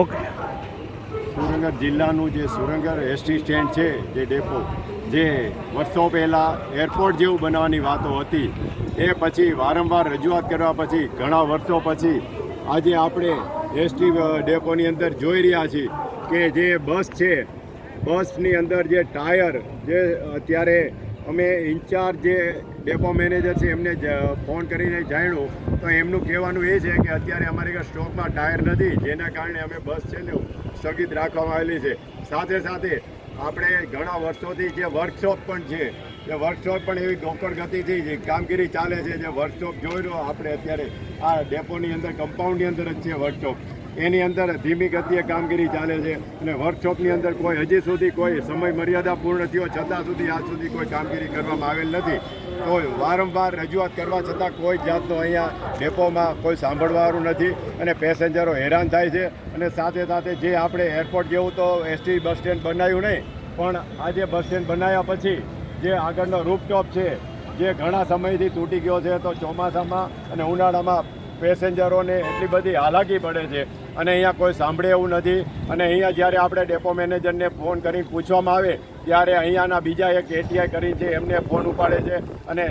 Okay સુરંગર જિલ્લાનું જે સુરંગર ST stand છે, જે ડેપો, જે વર્ષો પહેલાં એરપોર્ટ જેવું બનાવવાની વાતો હતી, એ પછી વારંવાર રજૂઆત કરવા પછી, ઘણા વર્ષો પછી આજે આપણે એસટી ડેપોની અંદર જોઈ રહ્યા છીએ કે જે બસ છે, બસની અંદર જે ટાયર, જે અત્યારે અમે ઇન્ચાર્જ જે ડેપો મેનેજર છે, એમને ફોન કરીને જાણ્યું. તો એમનું કહેવાનું એ છે કે અત્યારે અમારી ઘરે સ્ટોકમાં ટાયર નથી, જેના કારણે અમે બસ છે ને, સ્થગિત રાખવામાં આવેલી છે. સાથે સાથે આપણે ઘણા વર્ષોથી જે વર્કશોપ પણ છે, જે વર્કશોપ પણ એવી ગોકળ ગતિથી જે કામગીરી ચાલે છે, જે વર્કશોપ જોઈ રહ્યો આપણે અત્યારે આ ડેપોની અંદર કમ્પાઉન્ડની અંદર જ છે વર્કશોપ એની અંદર ધીમી ગતિએ કામગીરી ચાલે છે અને વર્કશોપની અંદર કોઈ હજી સુધી કોઈ સમય મર્યાદા પૂર્ણ થયો, છતાં સુધી આજ સુધી કોઈ કામગીરી કરવામાં આવેલ નથી. તો વારંવાર રજૂઆત કરવા છતાં કોઈ જાતનો અહીંયા ડેપોમાં કોઈ સાંભળવાનું નથી અને પેસેન્જરો હેરાન થાય છે અને સાથે સાથે જે આપણે એરપોર્ટ જેવું તો એસટી બસ સ્ટેન્ડ બનાવ્યું નહીં, પણ આજે બસ સ્ટેન્ડ બનાવ્યા પછી જે આગળનો રૂપટોપ છે, જે ઘણા સમયથી તૂટી ગયો છે, તો ચોમાસામાં અને ઉનાળામાં પેસેન્જરોને એટલી બધી હાલાકી પડે છે. અને અહીંયા કોઈ સાંભળે એવું નથી. અને અહીંયા જ્યારે આપણે ડેપો મેનેજરને ફોન કરીને પૂછવામાં આવે, ત્યારે અહીંયાના બીજા એક એટીઆઈ કરી છે, એમને ફોન ઉપાડે છે. અને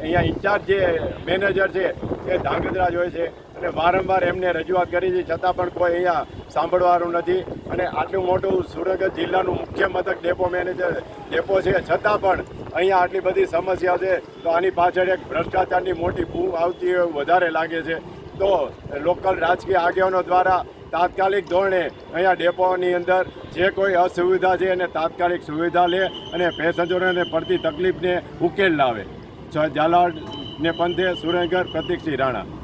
અહીંયા ઇન્ચાર્જ જે મેનેજર છે, એ ધાંગધ્રા હોય છે. અને વારંવાર એમને રજૂઆત કરી છે, છતાં પણ કોઈ અહીંયા સાંભળવાનું નથી. અને આટલું મોટું સુરત જિલ્લાનું મુખ્ય મથક ડેપો મેનેજર ડેપો છે. છતાં પણ અહીંયા આટલી બધી સમસ્યા છે, તો આની પાછળ એક ભ્રષ્ટાચારની મોટી ભૂખ આવતી વધારે લાગે છે. તો લોકલ રાજકીય આગેવાનો દ્વારા તાત્કાલિક ધોરણે અહીંયા ડેપોની અંદર જે કોઈ અસુવિધા છે એને તાત્કાલિક સુવિધા લે અને પેસેન્જરોને પડતી તકલીફને ઉકેલ લાવે. ઝાલાડ ને પંથે સુરેન્દ્ર પ્રતિકસિંહ રાણા.